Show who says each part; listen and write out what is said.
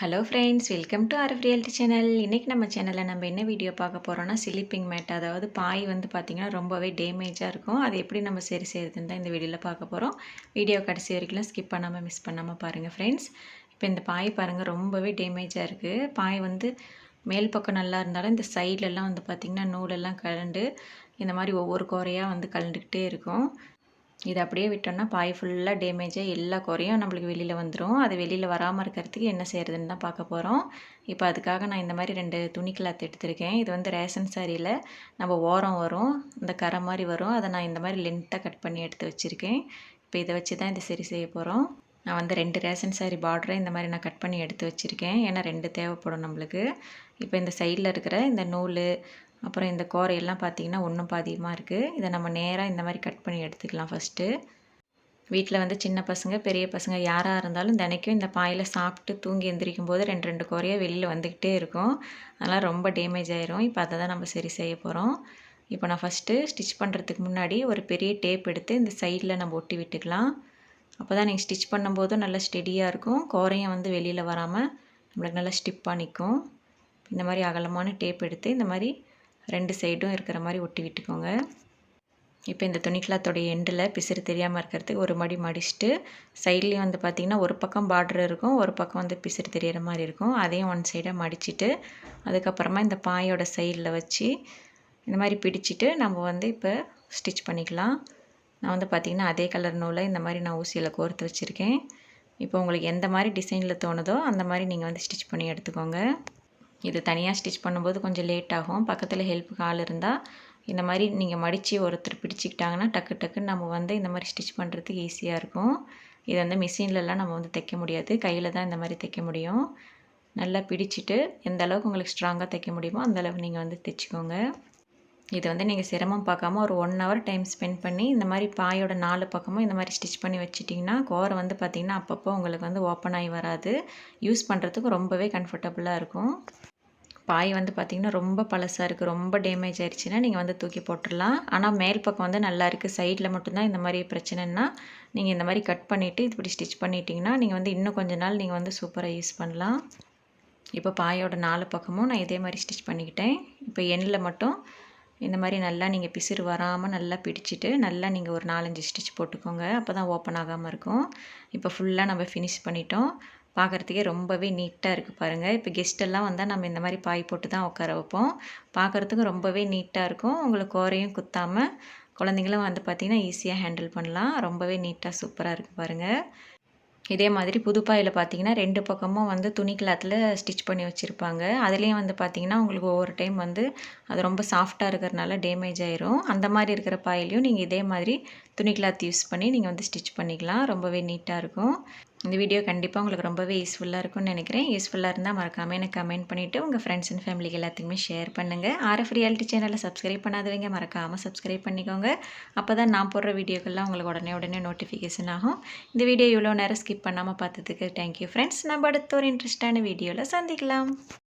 Speaker 1: Hello friends welcome to RF reality channel இன்றைக்கி நம்ம சேனலில் நம்ம என்ன வீடியோ பார்க்க போகிறோம்னா ஸ்லிப்பிங் மேட் அதாவது பாய் வந்து பார்த்திங்கன்னா ரொம்பவே டேமேஜாக இருக்கும். அது எப்படி நம்ம சரி செய்கிறதுன்னு தான் இந்த வீடியோவில் பார்க்க போகிறோம் வீடியோ கடைசி வரைக்கும் ஸ்கிப் பண்ணாமல் மிஸ் பண்ணாமல் பாருங்கள் ஃப்ரெண்ட்ஸ் இப்போ இந்த பாய் பாருங்கள் ரொம்பவே டேமேஜாக இருக்குது பாய் வந்து மேல் பக்கம் நல்லா இருந்தாலும் இந்த சைட்லலாம் வந்து பார்த்திங்கன்னா நூலெல்லாம் கலண்டு இந்த மாதிரி ஒவ்வொரு குறையாக வந்து கலண்டுக்கிட்டே இருக்கும். இதை அப்படியே விட்டோம்னா பாய் ஃபுல்லாக டேமேஜாக எல்லா குறையும் நம்மளுக்கு வெளியில் வந்துடும் அது வெளியில் வராமல் இருக்கிறதுக்கு என்ன செய்கிறதுன்னு தான் பார்க்க போகிறோம் இப்போ அதுக்காக நான் இந்த மாதிரி ரெண்டு துணி கிளாத் எடுத்திருக்கேன். இது வந்து ரேஷன் சாரியில் நம்ம ஓரம் வரும். இந்த கரை மாதிரி வரும். அதை நான் இந்த மாதிரி லென்த்தாக கட் பண்ணி எடுத்து வச்சுருக்கேன். இப்போ இதை வச்சு தான் இதை சரி செய்ய போகிறோம் நான் வந்து ரெண்டு ரேஷன் சாரி பார்டரை இந்த மாதிரி நான் கட் பண்ணி எடுத்து வச்சுருக்கேன். ஏன்னா ரெண்டு தேவைப்படும் நம்மளுக்கு. இப்போ இந்த சைடில் இருக்கிற இந்த நூல் அப்புறம் இந்த கோரையெல்லாம் பார்த்திங்கன்னா ஒன்றும் பாதியமாக இருக்குது இதை நம்ம நேராக இந்த மாதிரி கட் பண்ணி எடுத்துக்கலாம் ஃபஸ்ட்டு வீட்டில் வந்து சின்ன பசங்க பெரிய பசங்க யாராக இருந்தாலும் தினைக்கும் இந்த பாயில் சாப்பிட்டு தூங்கி எந்திரிக்கும் போது ரெண்டு ரெண்டு கோரையாக வெளியில் வந்துக்கிட்டே இருக்கும். அதெல்லாம் ரொம்ப டேமேஜ் ஆயிரும். இப்போ அதை தான் நம்ம சரி செய்ய போகிறோம் இப்போ நான் ஃபஸ்ட்டு ஸ்டிச் பண்ணுறதுக்கு முன்னாடி ஒரு பெரிய டேப் எடுத்து இந்த சைடில் நம்ம ஒட்டி விட்டுக்கலாம். அப்போ தான் நீங்கள் ஸ்டிச் பண்ணும்போதும் நல்லா ஸ்டெடியாக இருக்கும். கோரையும் வந்து வெளியில் வராமல் நம்மளுக்கு நல்லா ஸ்டிப்பாக நிற்கும். இந்த மாதிரி அகலமான டேப் எடுத்து இந்த மாதிரி ரெண்டு சைடும் இருக்கிற மாதிரி ஒட்டி விட்டுக்கோங்க. இப்போ இந்த துணி கிளாத்தோடைய எண்டில் பிசிறு தெரியாமல் இருக்கிறதுக்கு ஒரு மடி மடிச்சுட்டு சைட்லேயும் வந்து பார்த்திங்கன்னா ஒரு பக்கம் பார்டர் இருக்கும் ஒரு பக்கம் வந்து பிசிறு தெரிகிற மாதிரி இருக்கும். அதையும் ஒன் சைடாக மடிச்சுட்டு அதுக்கப்புறமா இந்த பாயோட சைடில் வச்சு இந்த மாதிரி பிடிச்சிட்டு நம்ம வந்து இப்போ ஸ்டிச் பண்ணிக்கலாம். நான் வந்து பார்த்திங்கன்னா அதே கலர் நூலை இந்த மாதிரி நான் ஊசியில் கோர்த்து வச்சுருக்கேன். இப்போ உங்களுக்கு எந்த மாதிரி டிசைனில் தோணுதோ அந்த மாதிரி நீங்கள் வந்து ஸ்டிச் பண்ணி எடுத்துக்கோங்க. இது தனியாக ஸ்டிச் பண்ணும்போது கொஞ்சம் லேட் ஆகும். பக்கத்தில் ஹெல்ப்புக்கு ஆள் இருந்தால் இந்த மாதிரி நீங்கள் மடித்து ஒருத்தர் பிடிச்சிக்கிட்டாங்கன்னா டக்கு டக்குன்னு நம்ம வந்து இந்த மாதிரி ஸ்டிச் பண்ணுறதுக்கு ஈஸியாக இருக்கும். இது வந்து மிஷின்லலாம் நம்ம வந்து தைக்க முடியாது. கையில் தான் இந்த மாதிரி தைக்க முடியும். நல்லா பிடிச்சிட்டு எந்த அளவுக்கு உங்களுக்கு ஸ்ட்ராங்காக தைக்க முடியுமோ அந்தளவுக்கு நீங்கள் வந்து தைச்சிக்கோங்க. இது வந்து நீங்கள் சிரமம் பார்க்காம ஒரு ஒன் ஹவர் டைம் ஸ்பெண்ட் பண்ணி இந்த மாதிரி பாயோட நாலு பக்கமும் இந்த மாதிரி ஸ்டிச் பண்ணி வச்சிட்டிங்கன்னா கோரை வந்து பார்த்திங்கன்னா அப்பப்போ உங்களுக்கு வந்து ஓப்பன் ஆகி வராது. யூஸ் பண்ணுறதுக்கு ரொம்பவே கம்ஃபர்டபுளாக இருக்கும். பாய் வந்து பார்த்திங்கன்னா ரொம்ப பழசாக இருக்குது ரொம்ப டேமேஜ் ஆயிடுச்சுன்னா நீங்கள் வந்து தூக்கி போட்டுடலாம். ஆனால் மேல் பக்கம் வந்து நல்லா இருக்குது சைடில் மட்டும்தான் இந்த மாதிரி பிரச்சனைனா நீங்கள் இந்த மாதிரி கட் பண்ணிவிட்டு இப்படி ஸ்டிச் பண்ணிட்டீங்கன்னா நீங்கள் வந்து இன்னும் கொஞ்ச நாள் நீங்கள் வந்து சூப்பராக யூஸ் பண்ணலாம். இப்போ பாயோட நாலு பக்கமும் நான் இதே மாதிரி ஸ்டிச் பண்ணிக்கிட்டேன். இப்போ எண்ணில் மட்டும் இந்த மாதிரி நல்லா நீங்கள் பிசிறு வராமல் நல்லா பிடிச்சிட்டு நல்லா நீங்கள் ஒரு நாலஞ்சு ஸ்டிச் போட்டுக்கோங்க. அப்போ தான் ஓப்பன் ஆகாமல் இருக்கும். இப்போ ஃபுல்லாக நம்ம ஃபினிஷ் பண்ணிட்டோம். பார்க்குறதுக்கே ரொம்பவே நீட்டாக இருக்குது பாருங்கள் இப்போ கெஸ்ட்டெல்லாம் வந்தால் நம்ம இந்த மாதிரி பாய் போட்டு தான் உட்கார வைப்போம். பார்க்குறதுக்கும் ரொம்பவே நீட்டாக இருக்கும். உங்களுக்கு கோரையும் குத்தாமல் குழந்தைங்களும் வந்து பார்த்திங்கன்னா ஈஸியாக ஹேண்டில் பண்ணலாம். ரொம்பவே நீட்டாக சூப்பராக இருக்குது பாருங்கள் இதே மாதிரி புதுப்பாயில் பார்த்தீங்கன்னா ரெண்டு பக்கமும் வந்து துணி கிளாத்தில் ஸ்டிச் பண்ணி வச்சுருப்பாங்க. அதுலேயும் வந்து பார்த்திங்கன்னா உங்களுக்கு ஒவ்வொரு டைம் வந்து அது ரொம்ப சாஃப்டாக இருக்கிறனால டேமேஜ் ஆயிரும். அந்த மாதிரி இருக்கிற பாயிலையும் நீங்கள் இதே மாதிரி துணி கிளாத் யூஸ் பண்ணி நீங்கள் வந்து ஸ்டிச் பண்ணிக்கலாம். ரொம்பவே நீட்டாக இருக்கும். இந்த வீடியோ கண்டிப்பாக உங்களுக்கு ரொம்பவே யூஸ்ஃபுல்லாக இருக்கும்னு நினைக்கிறேன். யூஸ்ஃபுல்லாக இருந்தால் மறக்காமல் எனக்கு கமெண்ட் பண்ணிவிட்டு உங்கள் ஃப்ரெண்ட்ஸ் அண்ட் ஃபேமிலிக்கு எல்லாத்துக்குமே ஷேர் பண்ணுங்கள் ஆர்எஃப் ரியாலிட்டி சேனலை சப்ஸ்கிரைப் பண்ணாதவங்க மறக்காமல் சப்ஸ்கிரைப் பண்ணிக்கோங்க. அப்போ தான் நான் போடுற வீடியோக்கெல்லாம் உங்களுக்கு உடனே உடனே நோட்டிஃபிகேஷன் ஆகும். இந்த வீடியோ இவ்வளோ நேரம் ஸ்கிப் பண்ணாமல் பார்த்ததுக்கு தேங்க்யூ ஃப்ரெண்ட்ஸ் நம்ம அடுத்த ஒரு இன்ட்ரெஸ்டான வீடியோவில் சந்திக்கலாம்.